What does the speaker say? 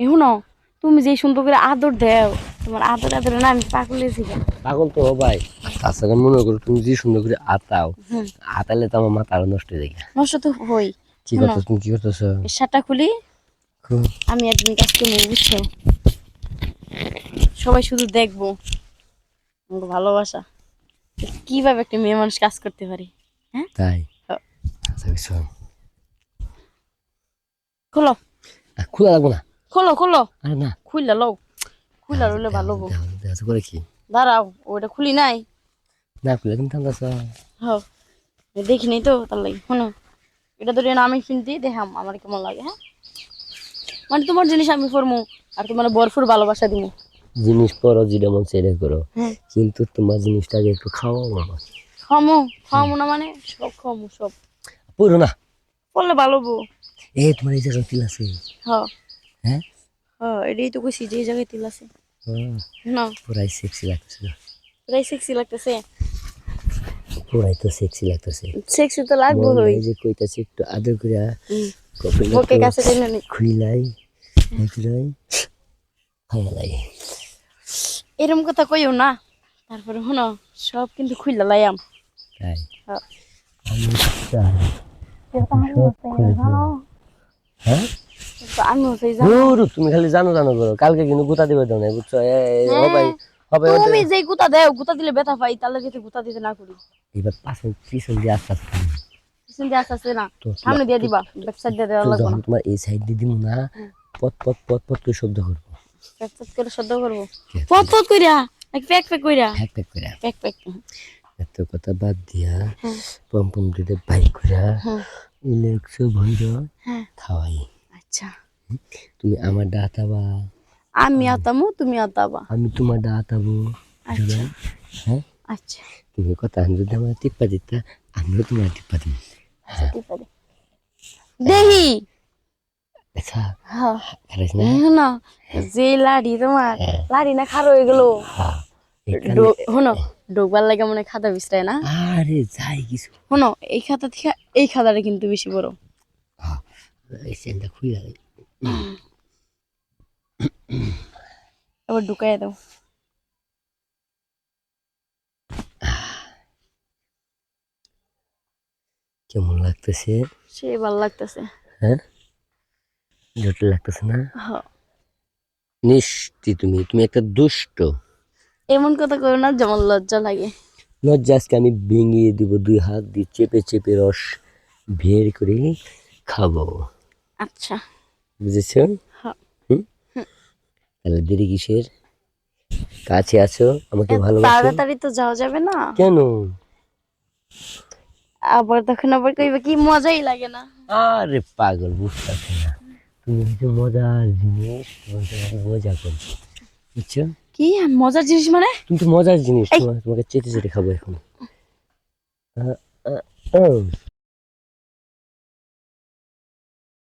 এ শুনো তুমি যে সুন্দর করে আদর দেও তোমার আদর আদর না আমি পাগলে ছিলাম পাগল তো ভাই তাছাড়া মনে করো তুমি যে সুন্দর করে আতাও আতালে তো আমার মাথা আরও নষ্ট হয়ে যায়। নষ্ট তো হই কি করতেছ তুমি কি করতেছ? শার্টটা খুলি আমি একদিন কাজ করব বুঝছ? সবাই শুধু দেখব আমাকে ভালোবাসা। কীভাবে একটা মেয়ে মানুষ কাজ করতে পারে হ্যাঁ? তাই? হ্যাঁ। আচ্ছা খোলো। খোলা লাগবো না? খোলো খোলো। আরে না। খুললা লও। খুললা রইলে ভালো হব। দেখা- দেখা করে কি? দাঁড়াও ওটা খুলি নাই। না খুলে কিন্তু আমরা হ্যাঁ দেখি নাই তো তার লাগে শোনো। এটা ধরে আমি কিনতে দেখাম আমার কেমন লাগে হ্যাঁ? মানে তোমার জিনিস আমি করব আর তোমার বরফুর ভালোবাসা দিব জিনিস পরো যেটা মন সেটা করো। হ্যাঁ। কিন্তু তোমার জিনিসটা আগে একটু খাওয়াও আমার খামো খামো না মানে সব খামো সব। পুরো না। বললে ভালো বউ এই তোমার এই জায়গায় তিল আছে। হ্যাঁ হ্যাঁ হ্যাঁ এটাই তো কইছি যে জায়গায় তিল আছে। না। পুরাই সেক্সি লাগতেছে প্রায় সেক্সি লাগতেছে। পুরাই তো সেক্সি লাগতেছে। সেক্সি তো লাগবো হই যে কইতাছে একটু আদর করে ওকে কাছে টেনে নি? খুইলাই খুইলাই খাইলাই এরম কথা কইও না। তারপরে শোনো সব কিন্তু খুইলা লাইয়াম তাই। হ্যাঁ আমি চাই হ্যাঁ দূর, তুমি খালি জানো জানো করো। কালকে কিন্তু গুতা দিবে দাও না বুঝছ? এ, হবাই হবে তুমি যে গুতা দেও গুতা দিলে ব্যথা পাই তাহলে যদি গুতা দিতে না করি। এবার পাশে পিছন দিয়ে আস্তে আস্তে পিছন দিয়ে আস্তে আস্তে না সামনে দিয়ে দিবা ব্যবসা দিয়ে দেওয়া লাগবে তোমার এই সাইড দিয়ে দিব না পট পট পট পট করে শব্দ করব। ব্যবসা করে সদ্য করব? পথ পথ কইরা এক প্যাক প্যাক কইরা। ফ্যাক ফ্যাক করে প্যাক প্যাক এত কথা বাদ দিয়া হ্যাঁ। পম পম দিতে বাইক করে হ্যাঁ। ইলেকশো ভৈর হ্যাঁ। খাওয়াই। আচ্ছা। তুমি আমার ডাতাবা আমি আতামু তুমি আতাবা। আমি তোমার ডাতাবো আচ্ছা। হ্যাঁ? আচ্ছা। তুমি কথা আমি যদি আমার টিপ্পা দিতা আমিও তোমার টিপ্পা দিই ঠিক আছে দেহি! আচ্ছা। হ্যাঁ। না। না। যে লাড়ি তোমার লাড়ি না খারো হয়ে গেল। হ্যাঁ। শোনো ডোকবার লাগে মনে হয় খাতা বিছরায় না? আরে যাই কিছু। শোনো এই খাতা থেকে এই খাতাটা কিন্তু বেশি বড়। হ্যাঁ। এই সেন্টটা খুলে আবার ঢুকাই দাও। কেমন লাগতেছে? সে ভালো লাগতেছে। হ্যাঁ? জটিল লাগতেছে না? নিষ্টি তুমি তুমি একটা দুষ্ট। এমন কথা করো না যেমন লজ্জা লাগে। লজ্জা আজকে আমি ভেঙিয়ে দিব দুই হাত দিয়ে চেপে চেপে রস বের করে খাব। আচ্ছা। বুঝেছ হ্যাঁ। তাহলে দেরি কিসের? কাছে আছো আমাকে ভালোবাসো। তাড়াতাড়ি তো যাওয়া যাবে না? কেন? আবার তখন আবার কইবে কি মজাই লাগে না। আরে পাগল বুঝতে না। তুমি হচ্ছে মজার জিনিস মজা করব। বুঝছ? কি? মজার জিনিস মানে? তুমি তো মজার জিনিস তোমাকে চেটে চেটে খাব এখন। আ, আ, আ।